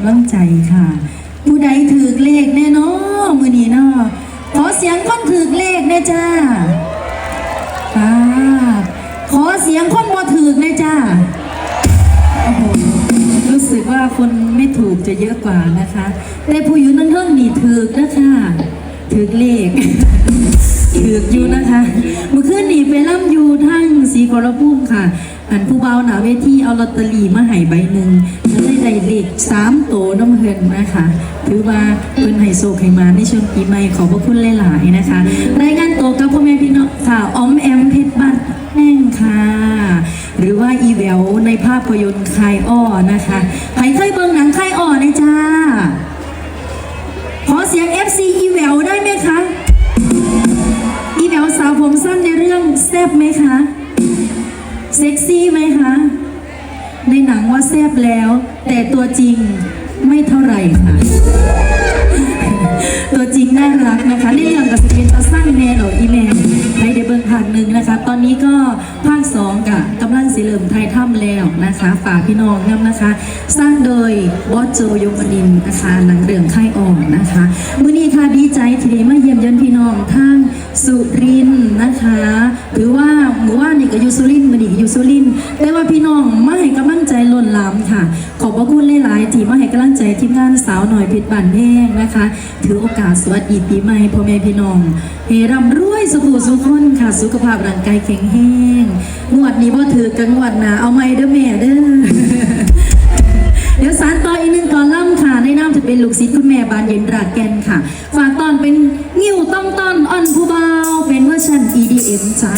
ำลังใจค่ะ ผู้ใดถือเลขแน่นอนมือนี้นาะขอเสียงคนถือเลขแน่จ้าป้าขอเสียงคนบ่ถือแน่จ้าโอ้โหรู้สึกว่าคนไม่ถูกจะเยอะกว่านะคะแต่ผู้อยู่นั่งเทิงนี่ถือนะคะถือเลขถืออยู่นะคะเมื่อคืนนี้ไปล่ำอยู่ทั้งสีกรพุ่มค่ะ อันผู้เบาหนาเวทีเอาลอตเตอรี่มาให้ใบหนึ่งแล้วได้ได้เลขสามโตน้ำเพินนะคะถือว่าเพิ่นไฮโซไขมาในช่วงปีใหม่ขอบพระคุณหลาย ๆ นะคะ รายงานตัวกับพ่อแม่พี่น้องค่ะออมแอมเพชรบ้านแห้งค่ะ หรือว่าอีแววในภาพยนตร์คายอ้อนะคะใครเคยเบิ่งหนังคายอ้อนะจ้า ขอเสียง FC อีแววได้ไหมคะ อีแววสาวผมสั้นในเรื่องแซ่บไหมคะ เซ็กซี่ไหมคะ ในหนังว่าแซ่บแล้ว แต่ตัวจริงไม่เท่าไหร่ค่ะ ตัวจริงน่ารักนะคะในเรื่องกับสเป็นตาสั้นแน่หรออีแมนให้ได้เบิ่งภาคหนึ่งนะคะ ตอนนี้ก็ภาคสองกับกำลังสิเริ่มไทยถ้ำแล้วนะคะ ฝากพี่น้องนำนะคะ สร้างโดยบอสโจยมนินนะคะหนังเรื่องค่อ่อนนะคะมื้อนี้ค่ะดีใจที่ได้มาเยี่ยมเยียนพี่น้องทางสุรินนะคะ หรือว่าหมู่ว่า กับยูสุรินทร์มาดีกับยูสุรินทร์แต่ว่าพี่น้องมาให้กำลังใจล้นหลามค่ะ ขอบพระคุณหลายๆที่มาให้กำลังใจทีมงานสาวหน่อยเพชรบานแพงนะคะ ถือโอกาสสวัสดีปีใหม่พ่อแม่พี่น้องเฮร่ำรวยสุขสุขคนค่ะ สุขภาพร่างกายแข็งแรงงวดนี้บ่ถือกันงวดนาเอาไม่เด้อแม่เด้อเดี๋ยวสารต่ออีกหนึ่งกอลัมน์ค่ะในนามจะเป็นลูกศิษย์คุณแม่บานเย็นราแกนค่ะ ฝากตอนเป็นงิ้วต้องต้อนอ่อนผู้เบาเป็นเวอร์ชัน EDM จ้า